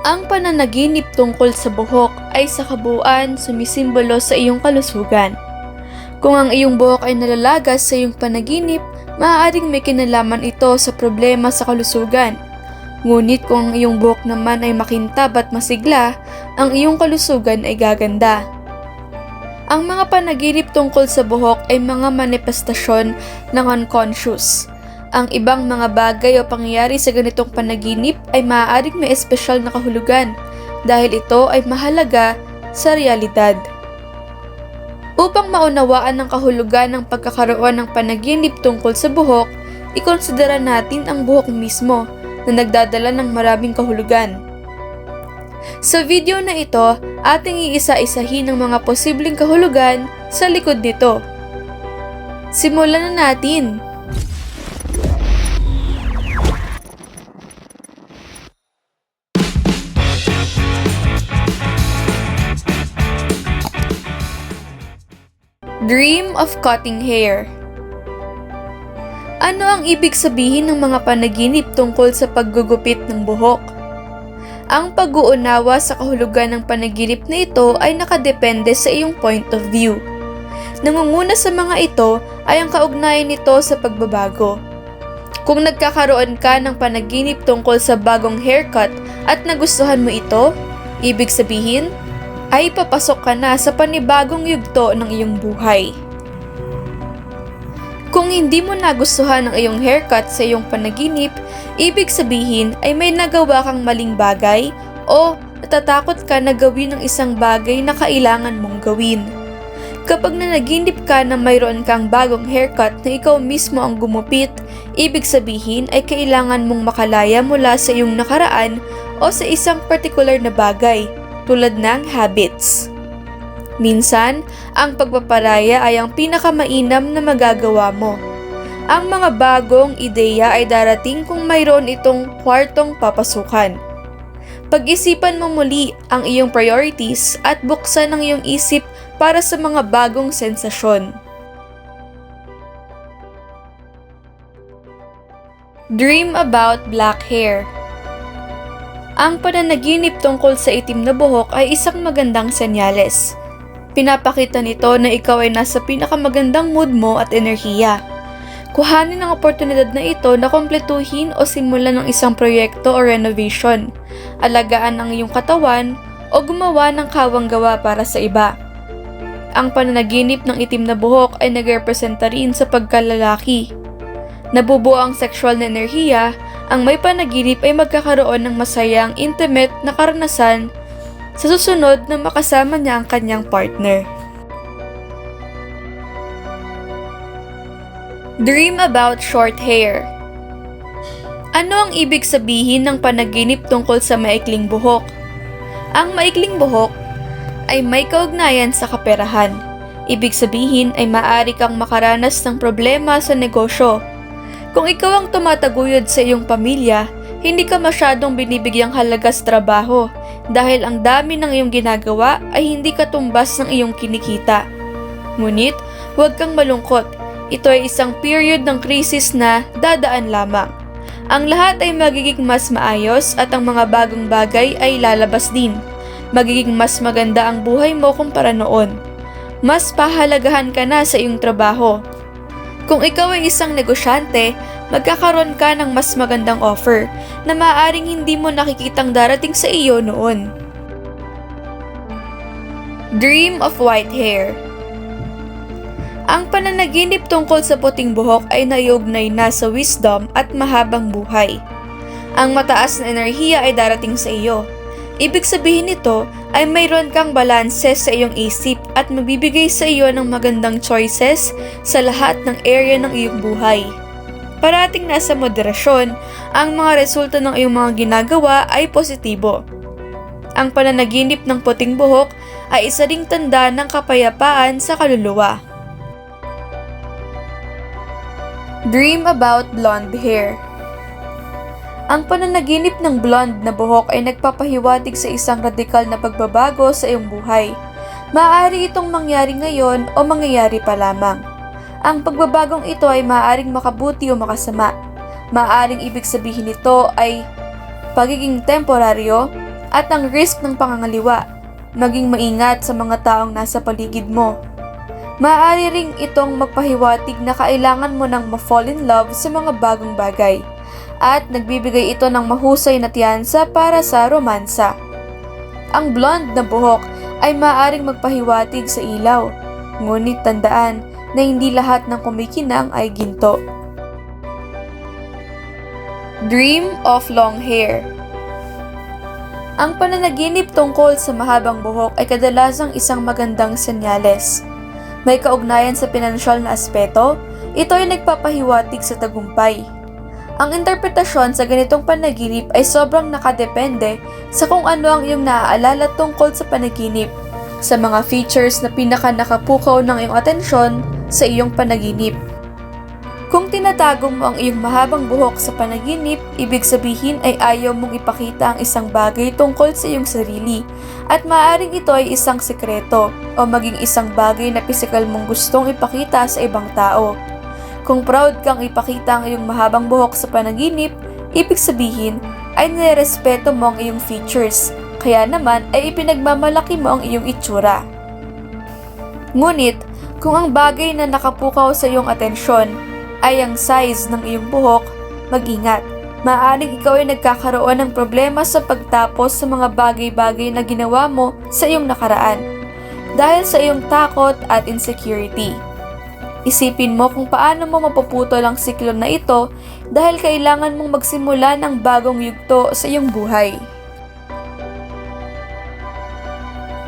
Ang pananaginip tungkol sa buhok ay sa kabuuan sumisimbolo sa iyong kalusugan. Kung ang iyong buhok ay nalalagas sa iyong panaginip, maaaring may kinalaman ito sa problema sa kalusugan. Ngunit kung ang iyong buhok naman ay makintab at masigla, ang iyong kalusugan ay gaganda. Ang mga panaginip tungkol sa buhok ay mga manifestasyon ng unconscious. Ang ibang mga bagay o pangyayari sa ganitong panaginip ay maaaring may espesyal na kahulugan dahil ito ay mahalaga sa realidad. Upang maunawaan ang kahulugan ng pagkakaroon ng panaginip tungkol sa buhok, ikonsidera natin ang buhok mismo na nagdadala ng maraming kahulugan. Sa video na ito, ating iisa-isahin ang mga posibleng kahulugan sa likod nito. Simulan na natin! Dream of cutting hair Ano ang ibig sabihin ng mga panaginip tungkol sa paggugupit ng buhok? Ang pag-uunawa sa kahulugan ng panaginip na ito ay nakadepende sa iyong point of view. Nangunguna sa mga ito ay ang kaugnayan nito sa pagbabago. Kung nagkakaroon ka ng panaginip tungkol sa bagong haircut at nagustuhan mo ito, ibig sabihin, ay papasok ka na sa panibagong yugto ng iyong buhay. Kung hindi mo nagustuhan ang iyong haircut sa iyong panaginip, ibig sabihin ay may nagawa kang maling bagay o natatakot ka na gawin ang isang bagay na kailangan mong gawin. Kapag nanaginip ka na mayroon kang bagong haircut na ikaw mismo ang gumupit, ibig sabihin ay kailangan mong makalaya mula sa iyong nakaraan o sa isang particular na bagay, tulad ng habits. Minsan, ang pagpaparaya ay ang pinakamainam na magagawa mo. Ang mga bagong ideya ay darating kung mayroon itong kwartong papasukan. Pag-isipan mo muli ang iyong priorities at buksan ang iyong isip para sa mga bagong sensasyon. Dream about black hair. Ang pananaginip tungkol sa itim na buhok ay isang magandang senyales. Pinapakita nito na ikaw ay nasa pinakamagandang mood mo at enerhiya. Kuhanin ang oportunidad na ito na kompletuhin o simulan ng isang proyekto o renovation, alagaan ang iyong katawan o gumawa ng kawang gawa para sa iba. Ang pananaginip ng itim na buhok ay nagrepresenta rin sa pagkalalaki. Nabubuo ang sexual na enerhiya, ang may panaginip ay magkakaroon ng masayang intimate na karanasan sa susunod na makasama niya ang kanyang partner. Dream about short hair. Ano ang ibig sabihin ng panaginip tungkol sa maikling buhok? Ang maikling buhok ay may kaugnayan sa kaperahan. Ibig sabihin ay maaari kang makaranas ng problema sa negosyo. Kung ikaw ang tumataguyod sa iyong pamilya, hindi ka masyadong binibigyang halaga sa trabaho dahil ang dami ng iyong ginagawa ay hindi katumbas ng iyong kinikita. Ngunit, huwag kang malungkot. Ito ay isang period ng krisis na dadaan lamang. Ang lahat ay magiging mas maayos at ang mga bagong bagay ay lalabas din. Magiging mas maganda ang buhay mo kumpara noon. Mas pahalagahan ka na sa iyong trabaho. Kung ikaw ay isang negosyante, magkakaroon ka ng mas magandang offer na maaaring hindi mo nakikitang darating sa iyo noon. Dream of white hair Ang pananaginip tungkol sa puting buhok ay nayugnay na sa wisdom at mahabang buhay. Ang mataas na enerhiya ay darating sa iyo. Ibig sabihin nito ay mayroon kang balanse sa iyong isip at magbibigay sa iyo ng magandang choices sa lahat ng area ng iyong buhay. Parating nasa moderasyon, ang mga resulta ng iyong mga ginagawa ay positibo. Ang pananaginip ng puting buhok ay isa ring tanda ng kapayapaan sa kaluluwa. Dream about blonde hair Ang pananaginip ng blonde na buhok ay nagpapahiwatig sa isang radikal na pagbabago sa iyong buhay. Maaari itong mangyari ngayon o mangyayari pa lamang. Ang pagbabagong ito ay maaaring makabuti o makasama. Maaaring ibig sabihin nito ay pagiging temporaryo at ang risk ng pangangaliwa. Maging maingat sa mga taong nasa paligid mo. Maaari ring itong magpahiwatig na kailangan mo nang ma-fall in love sa mga bagong bagay at nagbibigay ito ng mahusay na tiyansa para sa romansa. Ang blonde na buhok ay maaaring magpahiwatig sa ilaw, ngunit tandaan na hindi lahat ng kumikinang ay ginto. Dream of long hair Ang pananaginip tungkol sa mahabang buhok ay kadalasang isang magandang senyales. May kaugnayan sa pinansyal na aspeto, ito ay nagpapahiwatig sa tagumpay. Ang interpretasyon sa ganitong panaginip ay sobrang nakadepende sa kung ano ang iyong naaalala tungkol sa panaginip, sa mga features na pinaka nakapukaw ng iyong atensyon sa iyong panaginip. Kung tinatago mo ang iyong mahabang buhok sa panaginip, ibig sabihin ay ayaw mong ipakita ang isang bagay tungkol sa iyong sarili at maaaring ito ay isang sekreto o maging isang bagay na pisikal mong gustong ipakita sa ibang tao. Kung proud kang ipakita ang iyong mahabang buhok sa panaginip, ibig sabihin ay nirespeto mo ang iyong features, kaya naman ay ipinagmamalaki mo ang iyong itsura. Ngunit, kung ang bagay na nakapukaw sa iyong atensyon ay ang size ng iyong buhok, mag-ingat. Maaaring ikaw ay nagkakaroon ng problema sa pagtapos sa mga bagay-bagay na ginawa mo sa iyong nakaraan dahil sa iyong takot at insecurity. Isipin mo kung paano mo mapuputol ang siklo na ito dahil kailangan mong magsimula ng bagong yugto sa iyong buhay.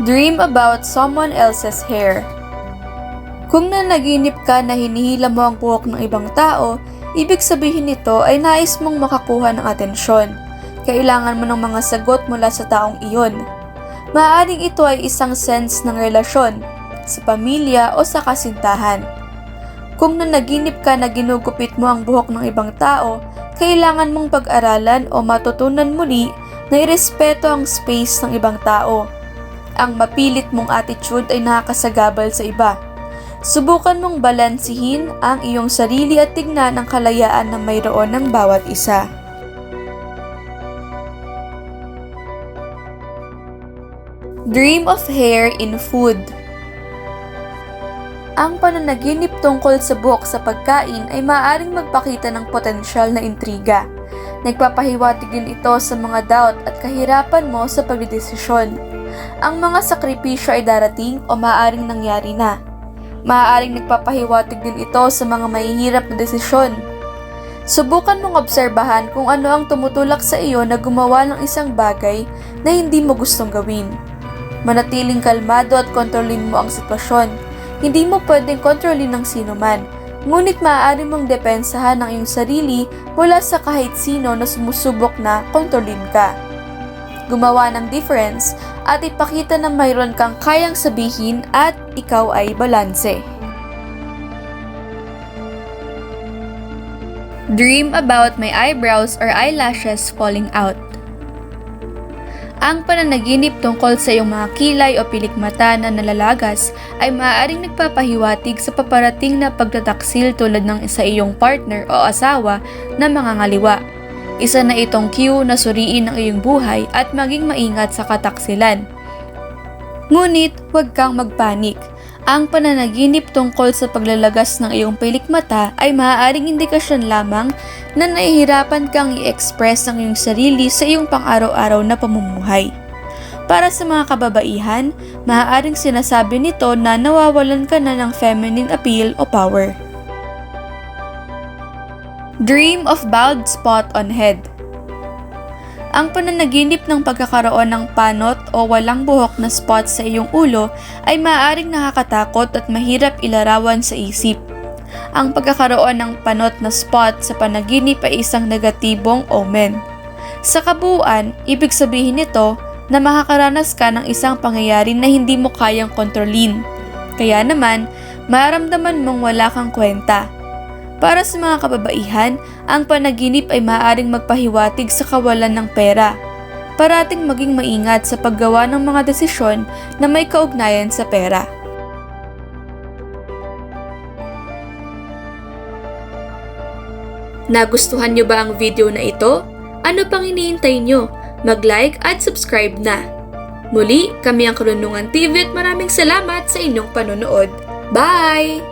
Dream about someone else's hair. Kung nanaginip ka na hinihila mo ang buhok ng ibang tao, ibig sabihin nito ay nais mong makakuha ng atensyon. Kailangan mo ng mga sagot mula sa taong iyon. Maaaring ito ay isang sense ng relasyon, sa pamilya o sa kasintahan. Kung nanaginip ka na ginugupit mo ang buhok ng ibang tao, kailangan mong pag-aralan o matutunan muli na irespeto ang space ng ibang tao. Ang mapilit mong attitude ay nakakasagabal sa iba. Subukan mong balansihin ang iyong sarili at tignan ang kalayaan na mayroon ng bawat isa. Dream of hair in food Ang pananaginip tungkol sa buhok sa pagkain ay maaaring magpakita ng potensyal na intriga. Nagpapahiwatig din ito sa mga doubt at kahirapan mo sa pagdedesisyon. Ang mga sakripisyo ay darating o maaaring nangyari na. Maaaring nagpapahiwatig din ito sa mga mahihirap na desisyon. Subukan mong obserbahan kung ano ang tumutulak sa iyo na gumawa ng isang bagay na hindi mo gustong gawin. Manatiling kalmado at kontrolin mo ang sitwasyon. Hindi mo pwedeng kontrolin ng sino man, ngunit maaari mong depensahan ang iyong sarili mula sa kahit sino na sumusubok na kontrolin ka. Gumawa ng difference at ipakita na mayroon kang kayang sabihin at ikaw ay balanse. Dream about my eyebrows or eyelashes falling out. Ang pananaginip tungkol sa iyong mga kilay o pilik mata na nalalagas ay maaaring nagpapahiwatig sa paparating na pagtataksil tulad ng sa iyong partner o asawa na mga ngaliwa. Isa na itong cue na suriin ang iyong buhay at maging maingat sa kataksilan. Ngunit huwag kang magpanik. Ang pananaginip tungkol sa paglalagas ng iyong pilik mata ay maaaring indikasyon lamang na nahihirapan kang i-express ang iyong sarili sa iyong pang-araw-araw na pamumuhay. Para sa mga kababaihan, maaaring sinasabi nito na nawawalan ka na ng feminine appeal o power. Dream of bald spot on head. Ang pananaginip ng pagkakaroon ng panot o walang buhok na spot sa iyong ulo ay maaaring nakakatakot at mahirap ilarawan sa isip. Ang pagkakaroon ng panot na spot sa panaginip ay isang negatibong omen. Sa kabuuan, ibig sabihin nito na makakaranas ka ng isang pangyayari na hindi mo kayang kontrolin. Kaya naman, maramdaman mong wala kang kwenta. Para sa mga kababaihan, ang panaginip ay maaaring magpahiwatig sa kawalan ng pera. Parating maging maingat sa paggawa ng mga desisyon na may kaugnayan sa pera. Nagustuhan nyo ba ang video na ito? Ano pang iniintay nyo? mag-like at subscribe na. Muli, kami ang Karunungan TV at maraming salamat sa inyong panonood. Bye!